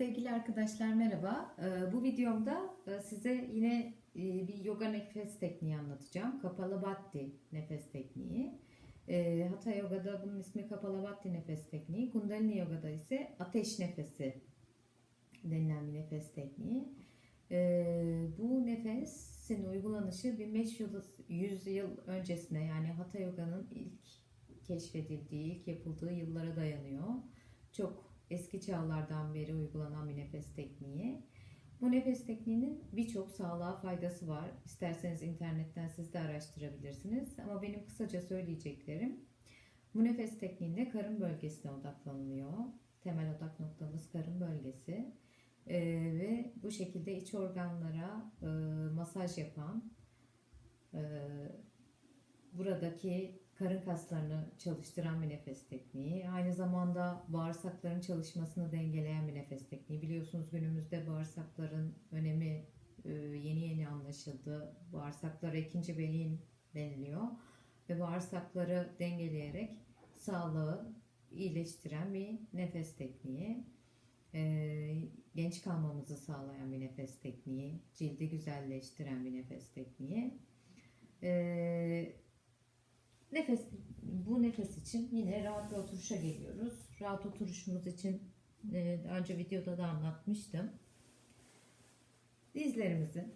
Sevgili arkadaşlar merhaba. Ee, Bu videomda e, size yine e, bir yoga nefes tekniği anlatacağım. Kapalabhati nefes tekniği. Ee, Hatha Yoga'da bunun ismi Kapalabhati nefes tekniği. Kundalini Yoga'da ise ateş nefesi denilen bir nefes tekniği. Ee, Bu nefesin uygulanışı 1500 yıl öncesine yani Hatha Yoga'nın ilk keşfedildiği, ilk yapıldığı yıllara dayanıyor. Çok eski çağlardan beri uygulanan bir nefes tekniği. Bu nefes tekniğinin birçok sağlığa faydası var. İsterseniz internetten siz de araştırabilirsiniz. Ama benim kısaca söyleyeceklerim bu nefes tekniğinde karın bölgesine odaklanılıyor. Temel odak noktamız karın bölgesi. Ee, ve bu şekilde iç organlara e, masaj yapan, e, buradaki karın kaslarını çalıştıran bir nefes tekniği. Aynı zamanda bağırsakların çalışmasını dengeleyen bir nefes tekniği. Biliyorsunuz günümüzde bağırsakların önemi e, yeni yeni anlaşıldı. Bağırsaklara ikinci beyin deniliyor. Ve bağırsakları dengeleyerek sağlığı iyileştiren bir nefes tekniği. E, genç kalmamızı sağlayan bir nefes tekniği. Cildi güzelleştiren bir nefes tekniği. E, Nefes, bu nefes için yine rahat bir oturuşa geliyoruz. Rahat oturuşumuz için e, daha önce videoda da anlatmıştım. Dizlerimizin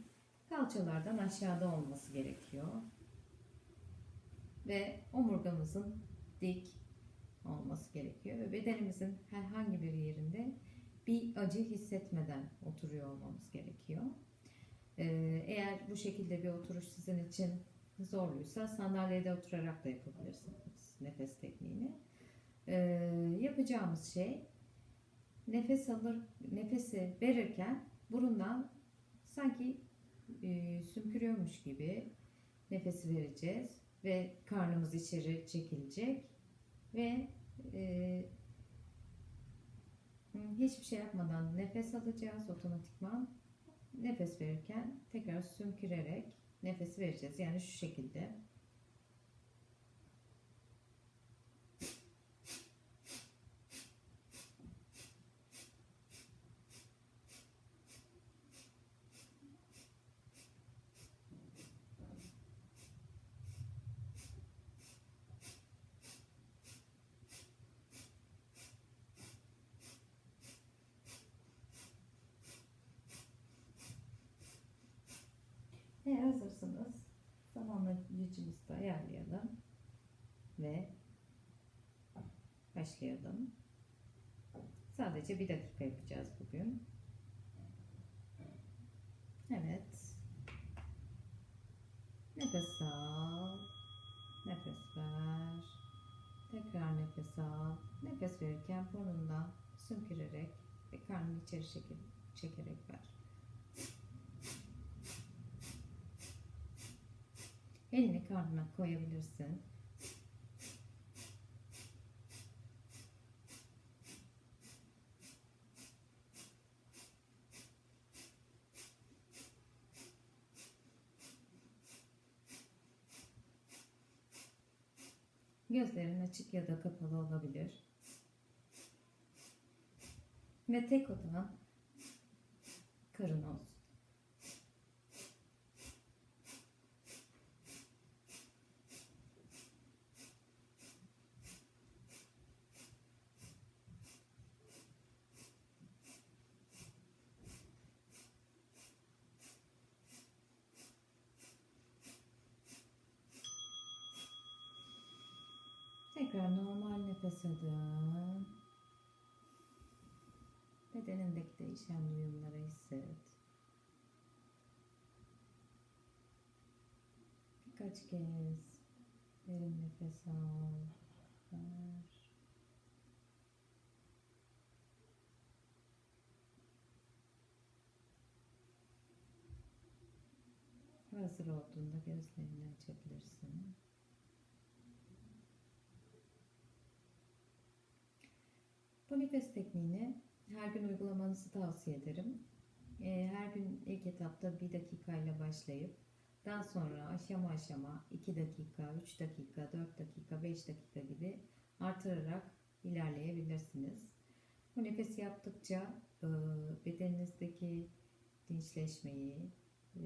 kalçalardan aşağıda olması gerekiyor. Ve omurgamızın dik olması gerekiyor. Ve bedenimizin herhangi bir yerinde bir acı hissetmeden oturuyor olmamız gerekiyor. E, eğer bu şekilde bir oturuş sizin için zorluysa sandalyede oturarak da yapabilirsiniz nefes tekniğini. Ee, yapacağımız şey nefes alır, nefesi verirken burundan sanki e, sümkürüyormuş gibi nefesi vereceğiz ve karnımız içeri çekilecek ve e, hiçbir şey yapmadan nefes alacağız otomatikman. Nefes verirken tekrar sümkürerek nefesi vereceğiz. Yani şu şekilde. Hazırsınız zamanlayıcımızı ayarlayalım ve başlayalım. Sadece bir dakika yapacağız bugün. Evet. Nefes al. Nefes ver. Tekrar nefes al. Nefes verirken burnundan sümkürerek ve karnını içeri çekerek ver. Elini karnına koyabilirsin. Gözlerin açık ya da kapalı olabilir. Ve tek odağın karın olsun. Tekrar normal nefes alın. Bedenindeki değişen duyumları hisset. Birkaç kez derin nefes al. Ver. Hazır olduğunda gözlerini açabilirsin. Nefes tekniğini her gün uygulamanızı tavsiye ederim. Ee, Her gün ilk etapta bir dakikayla başlayıp daha sonra aşama aşama 2 dakika, 3 dakika, 4 dakika, 5 dakika gibi artırarak ilerleyebilirsiniz. Bu nefesi yaptıkça e, bedeninizdeki dinçleşmeyi, e,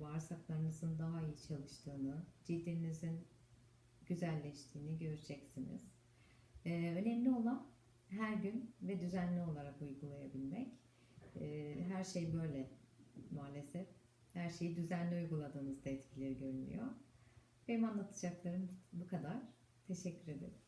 bağırsaklarınızın daha iyi çalıştığını, cildinizin güzelleştiğini göreceksiniz. E, önemli olan her gün ve düzenli olarak uygulayabilmek. E, her şey böyle maalesef. Her şeyi düzenli uyguladığınızda etkileri görünüyor. Benim anlatacaklarım bu kadar. Teşekkür ederim.